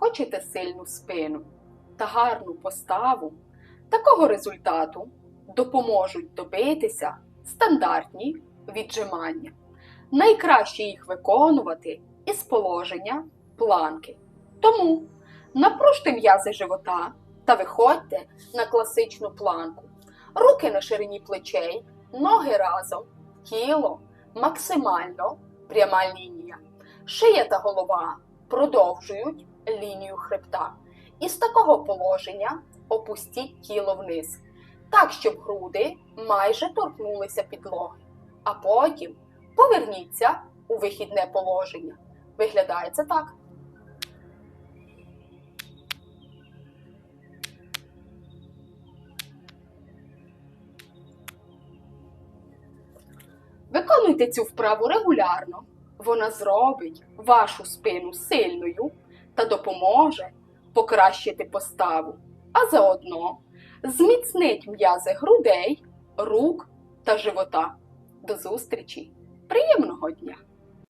хочете сильну спину та гарну поставу, такого результату допоможуть добитися стандартні віджимання. Найкраще їх виконувати із положення планки. Тому напружте м'язи живота та виходьте на класичну планку. Руки на ширині плечей, ноги разом, тіло максимально пряма лінія. Шия та голова продовжують лінію хребта. І з такого положення опустіть тіло вниз, так, щоб груди майже торкнулися підлоги. А потім поверніться у вихідне положення. Виглядає це так. Виконуйте цю вправу регулярно. Вона зробить вашу спину сильною та допоможе покращити поставу, а заодно зміцнить м'язи грудей, рук та живота. До зустрічі! Приємного дня!